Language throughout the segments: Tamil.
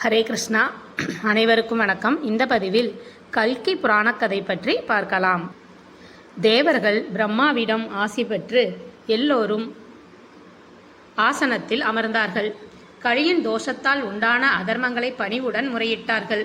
ஹரே கிருஷ்ணா. அனைவருக்கும் வணக்கம். இந்த பதிவில் கல்கி புராணக்கதை பற்றி பார்க்கலாம். தேவர்கள் பிரம்மாவிடம் ஆசி பெற்று எல்லோரும் ஆசனத்தில் அமர்ந்தார்கள். கழியின் தோஷத்தால் உண்டான அதர்மங்களை பணிவுடன் முறையிட்டார்கள்.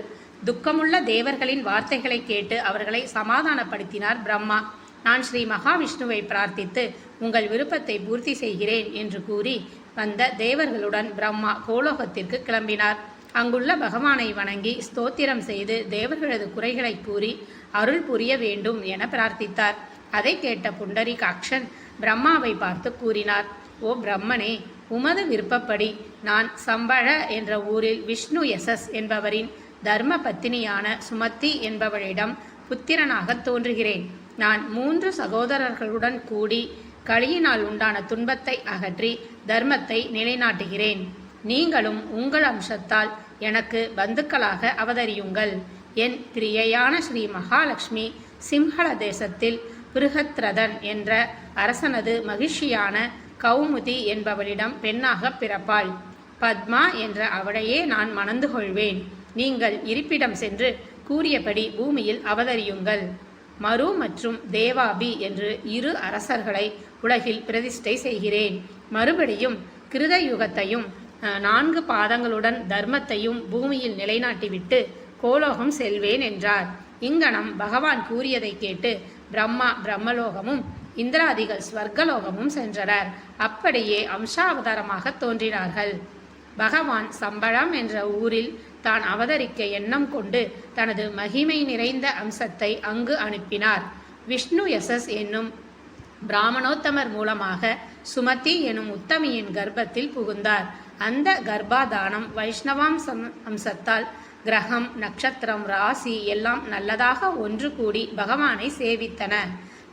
துக்கமுள்ள தேவர்களின் வார்த்தைகளை கேட்டு அவர்களை சமாதானப்படுத்தினார் பிரம்மா. நான் ஸ்ரீ மகாவிஷ்ணுவை பிரார்த்தித்து உங்கள் விருப்பத்தை பூர்த்தி செய்கிறேன் என்று கூறி வந்த தேவர்களுடன் பிரம்மா கோலோகத்திற்கு கிளம்பினார். அங்குள்ள பகவானை வணங்கி ஸ்தோத்திரம் செய்து தேவர்களது குறைகளை கூறி அருள் புரிய வேண்டும் என பிரார்த்தித்தார். அதை கேட்ட புண்டரிகாக்ஷன் பிரம்மாவை பார்த்து கூறினார் ஓ பிரம்மனே உமது விருப்பப்படி நான் சம்பழ என்ற ஊரில் விஷ்ணு யசஸ் என்பவரின் தர்ம பத்தினியான சுமத்தி என்பவளிடம் புத்திரனாக தோன்றுகிறேன். நான் மூன்று சகோதரர்களுடன் கூடி களியினால் உண்டான துன்பத்தை அகற்றி தர்மத்தை நிலைநாட்டுகிறேன். நீங்களும் உங்கள் அம்சத்தால் எனக்கு பந்துக்களாக அவதரியுங்கள். என் பிரியையான ஸ்ரீ மகாலட்சுமி சிம்ஹள தேசத்தில் பிருகத்ரதன் என்ற அரசனது மகிழ்ச்சியான கௌமுதி என்பவளிடம் பெண்ணாக பிறப்பாள். பத்மா என்ற அவளையே நான் மணந்து கொள்வேன். நீங்கள் இருப்பிடம் சென்று கூறியபடி பூமியில் அவதரியுங்கள். மரு மற்றும் தேவாபி என்று இரு அரசர்களை உலகில் பிரதிஷ்டை செய்கிறேன். மறுபடியும் கிருத யுகத்தையும் நான்கு பாதங்களுடன் தர்மத்தையும் பூமியில் நிலைநாட்டிவிட்டு கோலோகம் செல்வேன் என்றார். இங்கனம் பகவான் கூறியதை கேட்டு பிரம்மா பிரம்மலோகமும் இந்திராதிகள் ஸ்வர்கலோகமும் சென்றனர். அப்படியே அம்சாவதாரமாக தோன்றினார்கள். பகவான் சம்பளம் என்ற ஊரில் தான் அவதரிக்க எண்ணம் கொண்டு தனது மகிமை நிறைந்த அம்சத்தை அங்கு அனுப்பினார். விஷ்ணு யசஸ் என்னும் பிராமணோத்தமர் மூலமாக சுமதி எனும் உத்தமியின் கர்ப்பத்தில் புகுந்தார். அந்த கர்ப்பாதானம் வைஷ்ணவாம் அம்சத்தால் கிரகம் நட்சத்திரம் ராசி எல்லாம் நல்லதாக ஒன்று கூடி பகவானை சேவித்தன.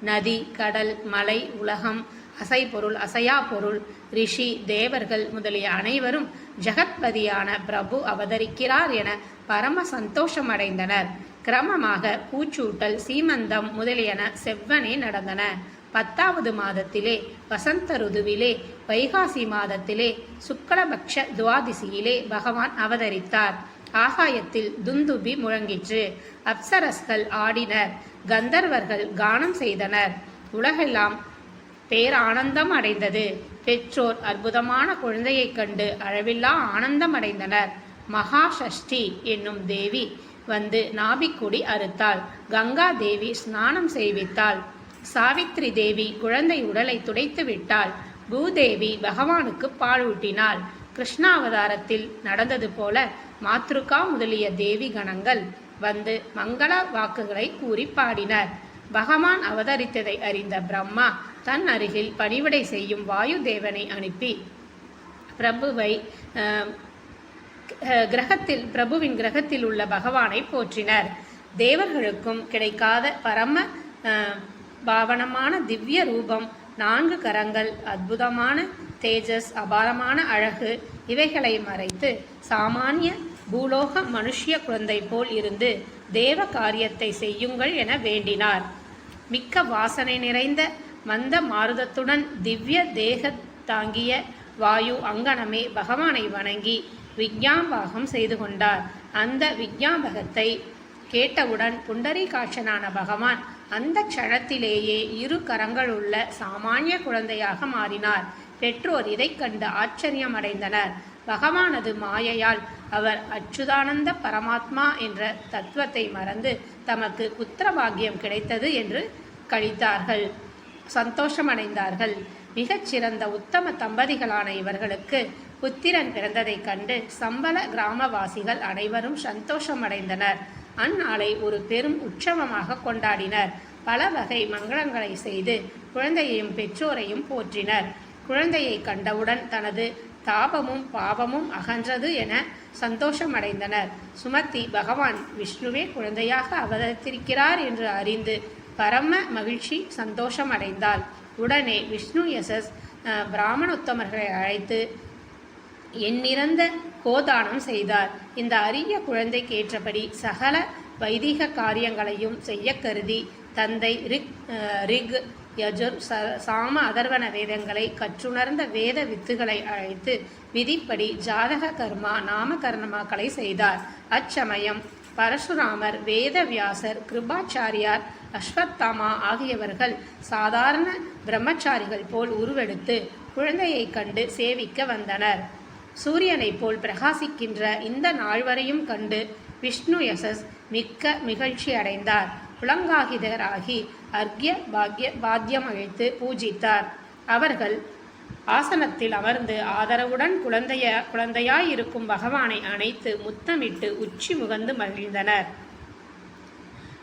நதி கடல் மலை உலகம் அசை பொருள் அசையா பொருள் ரிஷி தேவர்கள் முதலிய அனைவரும் ஜெகத்பதியான பிரபு அவதரிக்கிறார் என பரம சந்தோஷமடைந்தனர். கிரமமாக பூச்சூட்டல் சீமந்தம் முதலியன செவ்வனே நடந்தன. பத்தாவது மாதத்திலே வசந்த ருதுவிலே வைகாசி மாதத்திலே சுக்லபக்ஷ துவாதிசியிலே பகவான் அவதரித்தார். ஆகாயத்தில் துந்துபி முழங்கிற்று. அப்சரஸ்கள் ஆடினர். கந்தர்வர்கள் கானம் செய்தனர். உலகெல்லாம் பேர் ஆனந்தம் அடைந்தது. பெற்றோர் அற்புதமான குழந்தையைக் கண்டு அளவில்லா ஆனந்தம் அடைந்தனர். மகா சஷ்டி என்னும் தேவி வந்து நாபிக்குடி அறுத்தாள். கங்கா தேவி ஸ்நானம் செய்வித்தாள். சாவித்ரி தேவி குழந்தை உடலை துடைத்து விட்டாள். பூதேவி பகவானுக்கு பாழூட்டினாள் ஊட்டினாள். கிருஷ்ணாவதாரத்தில் நடந்தது போல மாத்ருகா முதலிய தேவி கணங்கள் வந்து மங்கள வாக்குகளை கூறி பாடினர். பகவான் அவதரித்ததை அறிந்த பிரம்மா தன் அருகில் பணிவிடை செய்யும் வாயு தேவனை அனுப்பி பிரபுவை அஹ், அஹ், கிரகத்தில் பிரபுவின் கிரகத்தில் உள்ள பகவானை போற்றினர். தேவர்களுக்கும் கிடைக்காத பரம பாவனமான திவ்ய ரூபம் நான்கு கரங்கள் அற்புதமான தேஜஸ் அபாரமான அழகு இவைகளை மறைத்து சாமானிய பூலோக மனுஷிய குழந்தை போல் இருந்து தேவ காரியத்தை செய்யுங்கள் என வேண்டினார். மிக்க வாசனை நிறைந்த மந்த மாருதத்துடன் திவ்ய தேக தாங்கிய வாயு அங்கனமே பகவானை வணங்கி விக்ஞாபாகம் செய்து கொண்டார். அந்த விக்ஞாபகத்தை கேட்டவுடன் புண்டரீகாட்சனான பகவான் அந்த க்ஷணத்திலேயே இரு கரங்களுள்ள சாமானிய குழந்தையாக மாறினார். பெற்றோர் இதைக் கண்டு ஆச்சரியம் அடைந்தனர் பகவானது மாயையால் அவர் அச்சுதானந்த பரமாத்மா என்ற தத்துவத்தை மறந்து தமக்கு புத்திரவாக்கியம் கிடைத்தது என்று கழித்தார்கள். சந்தோஷமடைந்தார்கள். மிகச்சிறந்த உத்தம தம்பதிகளான இவர்களுக்கு புத்திரன் பிறந்ததைக் கண்டு சம்பள கிராமவாசிகள் அனைவரும் சந்தோஷமடைந்தனர். அந்நாளை ஒரு பெரும் உற்சவமாக கொண்டாடினர். பல வகை மங்களங்களை செய்து குழந்தையையும் பெற்றோரையும் போற்றினர். குழந்தையை கண்டவுடன் தனது தாபமும் பாவமும் அகன்றது என சந்தோஷமடைந்தனர். சுமத்தி பகவான் விஷ்ணுவே குழந்தையாக அவதரித்திருக்கிறார் என்று அறிந்து பரம மகிழ்ச்சி சந்தோஷமடைந்தாள். உடனே விஷ்ணு யசஸ் அஹ், பிராமண உத்தமர்களை அழைத்து எண்ணிறந்த கோதானம் செய்தார். இந்த அரிய குழந்தைக்கு ஏற்றபடி சகல வைதிக காரியங்களையும் செய்ய கருதி தந்தை ரிக் ரிக் யஜுர் ச சாம அதர்வன வேதங்களை கற்றுணர்ந்த வேத வித்துகளை அழைத்து விதிப்படி ஜாதக கர்மா நாம கர்மாக்களை செய்தார். அச்சமயம் பரசுராமர் வேதவியாசர் கிருபாச்சாரியார் அஸ்வத்தாமா ஆகியவர்கள் சாதாரண பிரம்மச்சாரிகள் போல் உருவெடுத்து குழந்தையைக் கண்டு சேவிக்க வந்தனர். சூரியனைப் போல் பிரகாசிக்கின்ற இந்த நால்வரையும் கண்டு விஷ்ணு யசஸ் மிக்க மகிழ்ச்சி அடைந்தார். புலங்காகிதராகி அர்க்ய பாக்ய பாத்தியம் அழைத்து பூஜித்தார். அவர்கள் ஆசனத்தில் அமர்ந்து ஆதரவுடன் குழந்தைய குழந்தையாயிருக்கும் பகவானை அணைத்து முத்தமிட்டு உச்சி முகந்து மகிழ்ந்தனர்.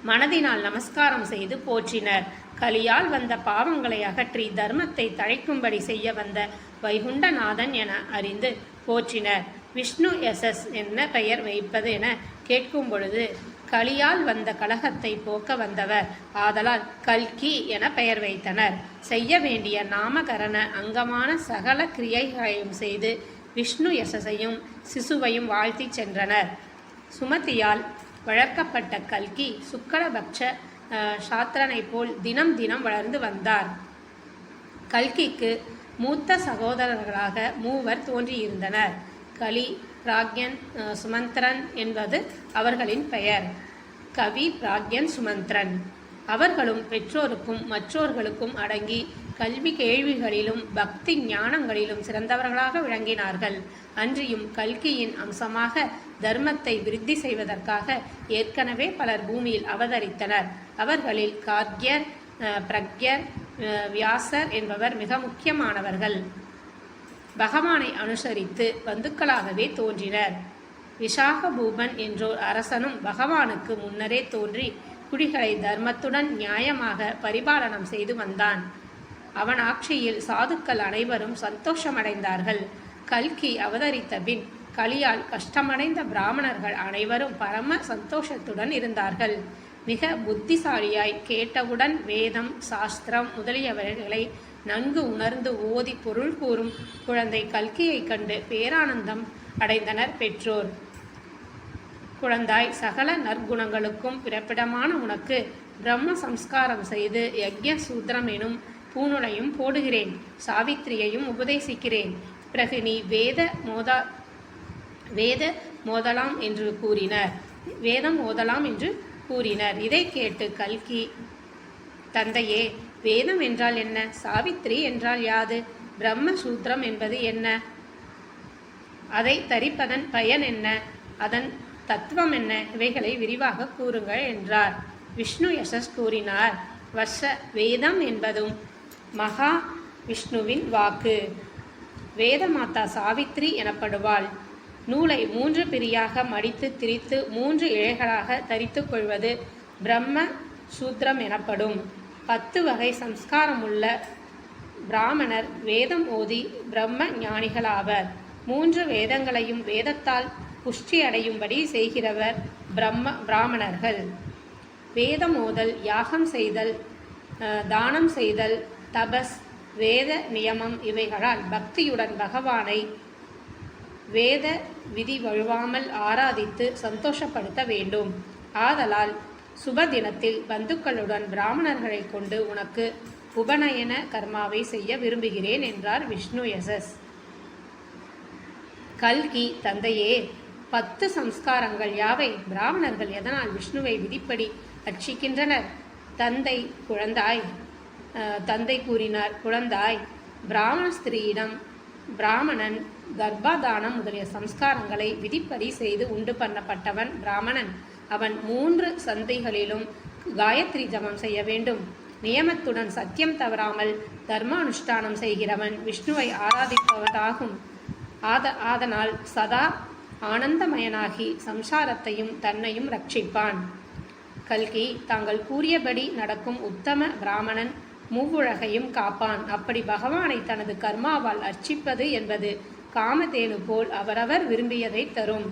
மனதினால் நமஸ்காரம் செய்து போற்றினர். கலியால் வந்த பாவங்களை அகற்றி தர்மத்தை தழைக்கும்படி செய்ய வந்த வைகுண்டநாதன் என அறிந்து போற்றினர் விஷ்ணு எஸ்எஸ் என்ன பெயர் வைப்பது என கேட்கும் பொழுது கலியால் வந்த கலகத்தை போக்க வந்தவர். ஆதலால் கல்கி என பெயர் வைத்தனர். செய்ய வேண்டிய நாமகரண அங்கமான சகல கிரியைகளையும் செய்து விஷ்ணு யசஸையும் சிசுவையும் வாழ்த்திச் சென்றனர். சுமதியால் வளர்க்கப்பட்ட கல்கி சுக்கரபக்ஷ அஹ், சாத்திரனைப் போல் தினம் தினம் வளர்ந்து வந்தார். கல்கிக்கு மூத்த சகோதரர்களாக மூவர் தோன்றியிருந்தனர். கலி பிராக்யன் சுமந்திரன் என்பது அவர்களின் பெயர். கவி பிராக்யன் சுமந்திரன். அவர்களும் பெற்றோருக்கும் மற்றோர்களுக்கும் அடங்கி கல்வி கேள்விகளிலும் பக்தி ஞானங்களிலும் சிறந்தவர்களாக விளங்கினார்கள். அன்றியும் கல்கியின் அம்சமாக தர்மத்தை விருத்தி செய்வதற்காக ஏற்கனவே பலர் பூமியில் அவதரித்தனர். அவர்களில் கார்கியர் பிரக்யர் வியாசர் என்பவர் மிக முக்கியமானவர்கள். பகவானை அனுசரித்து பந்துக்களாகவே தோன்றினர். விஷாகபூபன் என்றோர் அரசனும் பகவானுக்கு முன்னரே தோன்றி குடிகளை தர்மத்துடன் நியாயமாக பரிபாலனம் செய்து வந்தான். அவன் ஆட்சியில் சாதுக்கள் அனைவரும் சந்தோஷமடைந்தார்கள். கல்கி அவதரித்த பின் கலியால் கஷ்டமடைந்த பிராமணர்கள் அனைவரும் பரம சந்தோஷத்துடன் இருந்தார்கள். மிக புத்திசாலியாய் கேட்டவுடன் வேதம் சாஸ்திரம் முதலியவர்களை நன்கு உணர்ந்து ஓதி பொருள் கூறும் குழந்தை கல்கியைக் கண்டு பேரானந்தம் அடைந்தனர் பெற்றோர். குழந்தாய் சகல நற்குணங்களுக்கும் பிறப்பிடமான உனக்கு பிரம்ம சம்ஸ்காரம் செய்து யக்ஞ சூத்திரம் எனும் பூணுலையும் போடுகிறேன். சாவித்திரியையும் உபதேசிக்கிறேன். பிறகு நீ வேத மோதா வேத மோதலாம் என்று கூறினர். வேதம் ஓதலாம் என்று கூறினர். இதை கேட்டு கல்கி தந்தையே வேதம் என்றால் என்ன? சாவித்திரி என்றால் யாது? பிரம்மசூத்திரம் என்பது என்ன? அதை தரிப்பதன் பயன் என்ன? அதன் தத்துவம் என்ன? இவைகளை விரிவாக கூறுங்கள் என்றார். விஷ்ணு யசஸ் கூறினார் வர்ஷ வேதம் என்பதும் மகா விஷ்ணுவின் வாக்கு. வேதமாதா சாவித்ரி எனப்படுவாள். நூலை மூன்று பிரியாக மடித்து திரித்து மூன்று இழைகளாக தரித்து கொள்வது பிரம்ம சூத்திரம் எனப்படும். பத்து வகை சம்ஸ்காரமுள்ள பிராமணர் வேதம் ஓதி பிரம்ம ஞானிகளாவர். மூன்று வேதங்களையும் வேதத்தால் புஷ்டி அடையும்படி செய்கிறவர் பிரம்ம பிராமணர்கள். வேதம் ஓதல் யாகம் செய்தல் தானம் செய்தல் தபஸ் வேத நியமம் இவைகளால் பக்தியுடன் பகவானை வேத விதி வழுவாமல் ஆராதித்து சந்தோஷப்படுத்த வேண்டும். ஆதலால் சுப தினத்தில் பந்துக்களுடன் பிராமணர்களை கொண்டு உனக்கு உபநயன கர்மாவை செய்ய விரும்புகிறேன் என்றார் விஷ்ணு யசஸ். கல்கி தந்தையே பத்து சம்ஸ்காரங்கள் யாவை? பிராமணர்கள் எதனால் விஷ்ணுவை விதிப்படி அர்ச்சிக்கின்றனர்? தந்தை குழந்தாய். தந்தை கூறினார் குழந்தாய் பிராமண ஸ்திரீயிடம் பிராமணன் கர்ப்பாதானம் முதலிய சம்ஸ்காரங்களை விதிப்படி செய்து உண்டு பண்ணப்பட்டவன் பிராமணன். அவன் மூன்று சந்தைகளிலும் காயத்ரி ஜபம் செய்ய வேண்டும். நியமத்துடன் சத்தியம் தவறாமல் தர்மானுஷ்டானம் செய்கிறவன் விஷ்ணுவை ஆராதிப்பவதாகும் ஆத ஆதனால் சதா ஆனந்தமயனாகி சம்சாரத்தையும் தன்னையும் ரட்சிப்பான். கல்கி தாங்கள் கூறியபடி நடக்கும் உத்தம பிராமணன் மூவுலகையும் காப்பான். அப்படி பகவானை தனது கர்மாவால் அர்ச்சிப்பது என்பது காமதேனு போல் அவரவர் விரும்பியதை தரும்.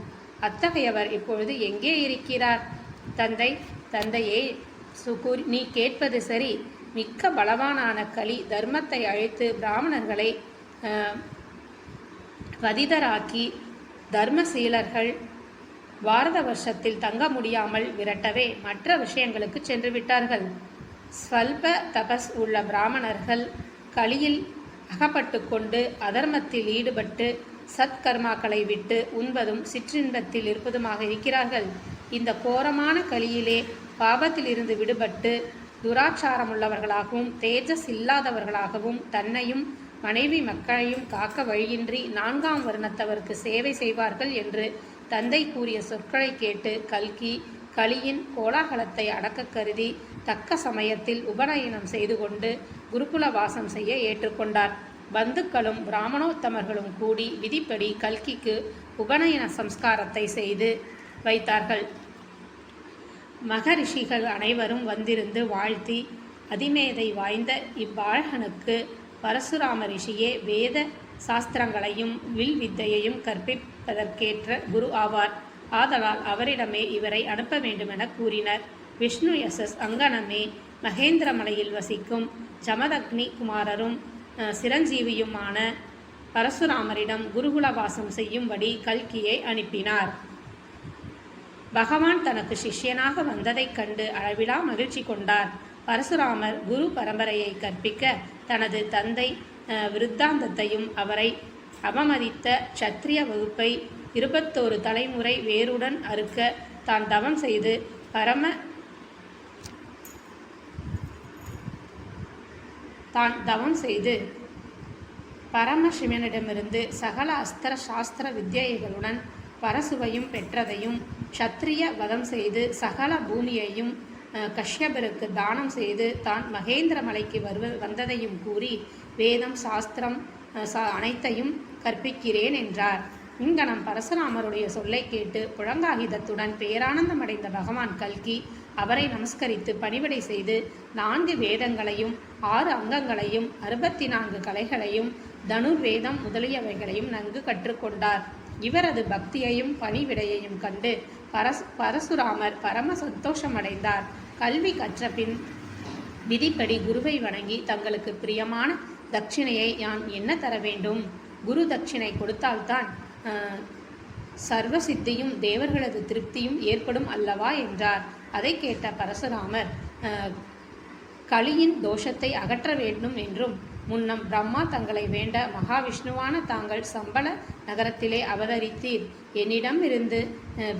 அத்தகையவர் இப்பொழுது எங்கே இருக்கிறார்? தந்தை தந்தையே சுகுர் நீ கேட்பது சரி. மிக்க பலவானான கலி தர்மத்தை அழைத்து பிராமணர்களை வதிதராக்கி தர்மசீலர்கள் பாரத வருஷத்தில் தங்க முடியாமல் விரட்டவே மற்ற விஷயங்களுக்கு சென்று விட்டார்கள். ஸ்வல்ப தபஸ் உள்ள பிராமணர்கள் களியில் அகப்பட்டு கொண்டு அதர்மத்தில் ஈடுபட்டு சத்கர்மாக்களை விட்டு உண்பதும் சிற்றின்பத்தில் இருப்பதுமாக இருக்கிறார்கள். இந்த கோரமான கலியிலே பாவத்திலிருந்து விடுபட்டு துராச்சாரமுள்ளவர்களாகவும் தேஜஸ் இல்லாதவர்களாகவும் தன்னையும் மனைவி மக்களையும் காக்க வழியின்றி நான்காம் வருணத்தவருக்கு சேவை செய்வார்கள் என்று தந்தை கூறிய சொற்களை கேட்டு கல்கி களியின் கோலாகலத்தை அடக்க கருதி தக்க சமயத்தில் உபநயனம் செய்து கொண்டு குருகுல வாசம் செய்ய ஏற்றுக்கொண்டார். பந்துக்களும் பிராமணோத்தமர்களும் கூடி விதிப்படி கல்கிக்கு உபநயன சம்ஸ்காரத்தை செய்து வைத்தார்கள். மகரிஷிகள் அனைவரும் வந்திருந்து வாழ்த்தி அதிமேதை வாய்ந்த இவ்வாழகனுக்கு பரசுராம ரிஷியே வேத சாஸ்திரங்களையும் வில் வித்தையையும் கற்பிப்பதற்கேற்ற குரு ஆவார். ஆதலால் அவரிடமே இவரை அனுப்ப வேண்டுமென கூறினர். விஷ்ணு யசஸ் அங்கனமே மகேந்திரமலையில் வசிக்கும் ஜமதக்னி குமாரரும் சிரஞ்சீவியுமான பரசுராமரிடம் குருகுல வாசம் செய்யும்படி கல்கியை அனுப்பினார். பகவான் தனக்கு சிஷ்யனாக வந்ததைக் கண்டு அளவிலா மகிழ்ச்சி கொண்டார். பரசுராமர் குரு பரம்பரையை கற்பிக்க தனது தந்தை விருத்தாந்தத்தையும் அவரை அவமதித்த சத்திரிய வகுப்பை இருபத்தோரு தலைமுறை வேருடன் அறுக்க தான் தவம் செய்து பரம தான் தவம் செய்து. பரமசிவனிடமிருந்து சகல அஸ்திர சாஸ்திர வித்யைகளுடன் பரசுவையும் பெற்றதையும் க்ஷத்ரிய வதம் செய்து சகல பூமியையும் கஷ்யபருக்கு தானம் செய்து தான் மகேந்திர மலைக்கு வருவ வந்ததையும் கூறி வேதம் சாஸ்திரம் அனைத்தையும் கற்பிக்கிறேன் என்றார். இங்கனம் பரசுராமருடைய சொல்லை கேட்டு புழங்காகிதத்துடன் பேரானந்தமடைந்த பகவான் கல்கி அவரை நமஸ்கரித்து பணிவிடை செய்து நான்கு வேதங்களையும் ஆறு அங்கங்களையும் அறுபத்தி நான்கு கலைகளையும் தனுர்வேதம் முதலியவைகளையும் நன்கு கற்றுக்கொண்டார். இவரது பக்தியையும் பணிவிடையையும் கண்டு பரஸ் பரசுராமர் பரம சந்தோஷமடைந்தார். கல்வி கற்ற பின் விதிப்படி குருவை வணங்கி தங்களுக்கு பிரியமான தட்சிணையை யான் என்ன தர வேண்டும்? குரு தட்சிணை கொடுத்தால்தான் ஆஹ், தேவர்களது திருப்தியும் ஏற்படும் அல்லவா? என்றார். அதை கேட்ட பரசுராமர் களியின் கலியின் தோஷத்தை அகற்ற வேண்டும் என்றும் முன்னம் பிரம்மா தங்களை வேண்ட மகாவிஷ்ணுவான தாங்கள் சம்பள நகரத்திலே அவதரித்தீர். என்னிடமிருந்து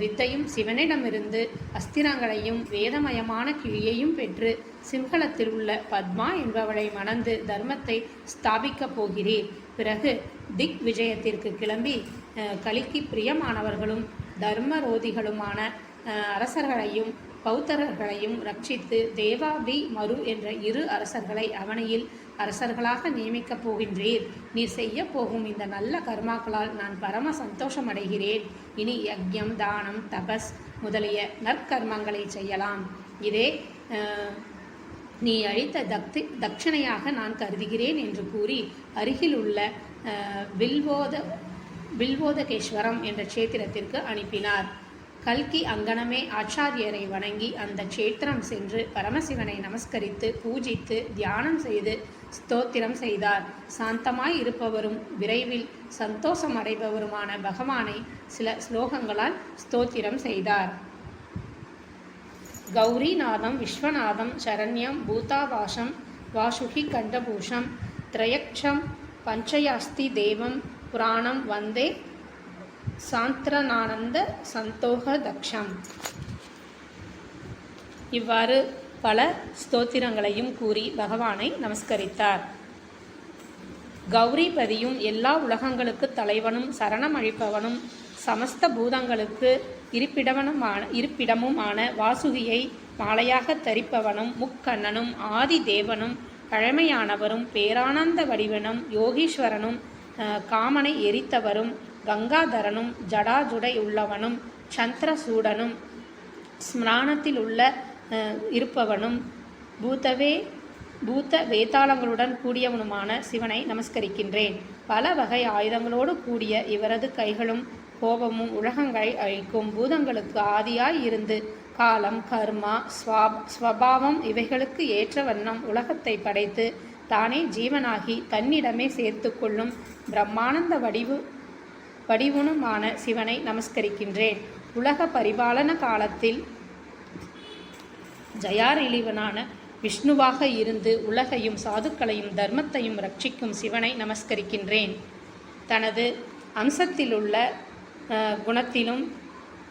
வித்தையும் சிவனிடமிருந்து அஸ்திரங்களையும் வேதமயமான கிளியையும் பெற்று சிங்களத்தில் உள்ள பத்மா என்பவளை மணந்து தர்மத்தை ஸ்தாபிக்கப் போகிறீர். பிறகு திக் விஜயத்திற்கு கிளம்பி கலிக்கு பிரியமானவர்களும் தர்மரோதிகளுமான அரசர்களையும் பௌத்தரர்களையும் ரட்சித்து தேவாபி மரு என்ற இரு அரசர்களை அவனையில் அரசர்களாக நியமிக்கப் போகின்றீர் நீ செய்ய போகும் இந்த நல்ல கர்மாக்களால் நான் பரம சந்தோஷமடைகிறேன். இனி யக்ஞம் தானம் தபஸ் முதலிய நற்கர்மங்களை செய்யலாம். இதே நீ அழித்த தக்தி தட்சிணையாக நான் கருதுகிறேன் என்று கூறி அருகில் உள்ள வில்வோத வில்வோதகேஸ்வரம் என்ற க்ஷேத்திரத்திற்கு அனுப்பினார். கல்கி அங்கனமே ஆச்சாரியரை வணங்கி அந்த க்ஷேத்திரம் சென்று பரமசிவனை நமஸ்கரித்து பூஜித்து தியானம் செய்து ஸ்தோத்திரம் செய்தார். சாந்தமாய் இருப்பவரும் விரைவில் சந்தோஷம் அடைபவருமான பகவானை சில ஸ்லோகங்களால் ஸ்தோத்திரம் செய்தார். கௌரிநாதம் விஸ்வநாதம் சரண்யம் பூதாவாசம் வாசுகி கண்டபூஷம் திரயக்ஷம் பஞ்சயாஸ்தி தேவம் புராணம் வந்தே சாந்திரனானந்த சந்தோக தக்ஷம் இவ்வாறு பல ஸ்தோத்திரங்களையும் கூறி பகவானை நமஸ்கரித்தார். கௌரிபதியும் எல்லா உலகங்களுக்கு தலைவனும் சரணம் அழிப்பவனும் சமஸ்த பூதங்களுக்கு இருப்பிடவனுமான இருப்பிடமுமான வாசுகியை மாலையாக தரிப்பவனும் முக்கண்ணனும் ஆதி தேவனும் பழமையானவரும் பேரானந்த வடிவனும் யோகீஸ்வரனும் அஹ், காமனை எரித்தவரும் கங்காதரனும் ஜடாஜுடை உள்ளவனும் சந்திரசூடனும் ஸ்மரானத்தில் உள்ள இருப்பவனும் பூத்தவே பூத்த வேதாளங்களுடன் கூடியவனுமான சிவனை நமஸ்கரிக்கின்றேன். பல வகை ஆயுதங்களோடு கூடிய இவரது கைகளும் கோபமும் உலகங்களை அழிக்கும். பூதங்களுக்கு ஆதியாய் இருந்து காலம் கர்மா ஸ்வாப் ஸ்வபாவம் இவைகளுக்கு ஏற்ற வண்ணம் உலகத்தை படைத்து தானே ஜீவனாகி தன்னிடமே சேர்த்து கொள்ளும் பிரம்மானந்த வடிவு வடிவுனுமான சிவனை நமஸ்கரிக்கின்றேன். உலக பரிபாலன காலத்தில் ஜயாரிழிவனான விஷ்ணுவாக இருந்து உலகையும் சாதுக்களையும் தர்மத்தையும் ரட்சிக்கும் சிவனை நமஸ்கரிக்கின்றேன். தனது அம்சத்திலுள்ள குணத்திலும்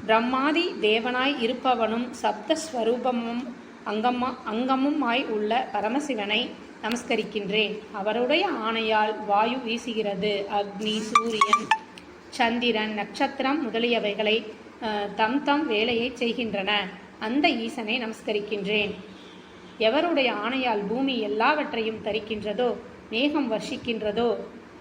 பிரம்மாதி தேவனாய் இருப்பவனும் சப்தஸ்வரூபமும் அங்கம்மா அங்கமுமாய் உள்ள பரமசிவனை நமஸ்கரிக்கின்றேன். அவருடைய ஆணையால் வாயு வீசுகிறது. அக்னி சூரியன் சந்திரன் நட்சத்திரம் முதலியவைகளை தம் தம் வேலையை செய்கின்றன. அந்த ஈசனை நமஸ்கரிக்கின்றேன். எவருடைய ஆணையால் பூமி எல்லாவற்றையும் தரிக்கின்றதோ மேகம் வர்ஷிக்கின்றதோ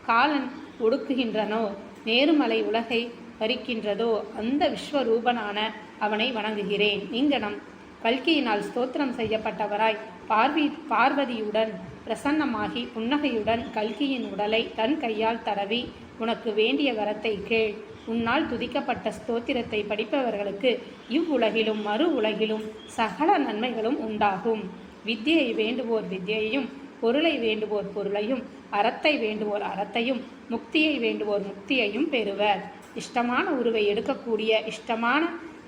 காலன் ஒடுக்குகின்றனோ நேருமலை உலகை பறிக்கின்றதோ அந்த விஸ்வரூபனான அவனை வணங்குகிறேன். இங்கனம் கல்கியினால் ஸ்தோத்திரம் செய்யப்பட்டவராய் பார்வி பார்வதியுடன் பிரசன்னமாகி புன்னகையுடன் கல்கியின் உடலை தன் கையால் தடவி உனக்கு வேண்டிய வரத்தை கேள். உன்னால் துதிக்கப்பட்ட ஸ்தோத்திரத்தை படிப்பவர்களுக்கு இவ்வுலகிலும் மறு உலகிலும் சகல நன்மைகளும் உண்டாகும். வித்தியை வேண்டுவோர் வித்தியையும் பொருளை வேண்டுவோர் பொருளையும் அறத்தை வேண்டுவோர் அறத்தையும் முக்தியை வேண்டுவோர் முக்தியையும் பெறுவர். இஷ்டமான உருவை எடுக்கக்கூடிய இஷ்டமான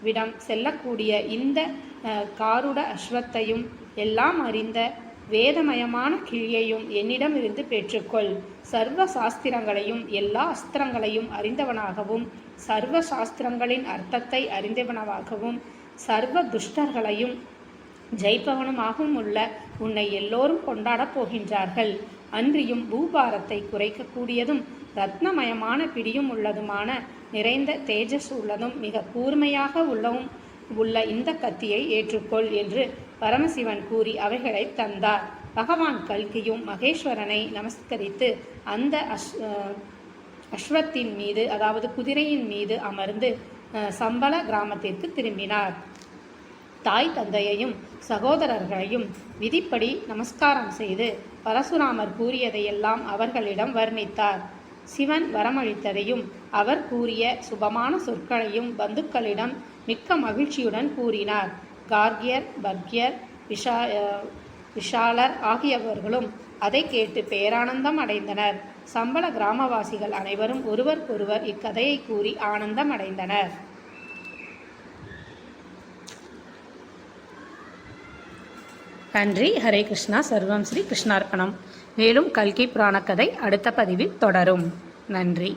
விடம் செல்லக்கூடிய இந்த காருட அஸ்வத்தையும் எல்லாம் அறிந்த வேதமயமான கிழியையும் என்னிடமிருந்து பெற்றுக்கொள். சர்வ சாஸ்திரங்களையும் எல்லா அஸ்திரங்களையும் அறிந்தவனாகவும் சர்வ சாஸ்திரங்களின் அர்த்தத்தை அறிந்தவனாகவும் சர்வ துஷ்டர்களையும் ஜெயிப்பவனுமாகவும் உள்ள உன்னை எல்லோரும் கொண்டாடப் போகின்றார்கள். அன்றியும் பூபாரத்தை குறைக்கக்கூடியதும் ரத்னமயமான பிடியும் உள்ளதுமான நிறைந்த தேஜஸ் உள்ளதும் மிக கூர்மையாக உள்ளவும் உள்ள இந்த கத்தியை ஏற்றுக்கொள் என்று பரமசிவன் கூறி அவைகளை தந்தார். பகவான் கல்கியும் மகேஸ்வரனை நமஸ்கரித்து அந்த அஸ் அஸ்வத்தின் மீது அதாவது குதிரையின் மீது அமர்ந்து சம்பள கிராமத்திற்கு திரும்பினார். தாய் தந்தையையும் சகோதரர்களையும் விதிப்படி நமஸ்காரம் செய்து பரசுராமர் கூறியதையெல்லாம் அவர்களிடம் வர்ணித்தார். சிவன் வரமளித்ததையும் அவர் கூறிய சுபமான சொற்களையும் பந்துக்களிடம் மிக்க மகிழ்ச்சியுடன் கூறினார். கார்கியர் பர்கியர் விஷா விஷாலர் ஆகியவர்களும் அதை கேட்டு பேரானந்தம் அடைந்தனர். சம்பள கிராமவாசிகள் அனைவரும் ஒருவருக்கொருவர் இக்கதையை கூறி ஆனந்தம் அடைந்தனர். நன்றி. ஹரே கிருஷ்ணா. சர்வம் ஸ்ரீ கிருஷ்ணார்ப்பணம். மேலும் கல்கி புராண கதை அடுத்த பதிவில் தொடரும். நன்றி.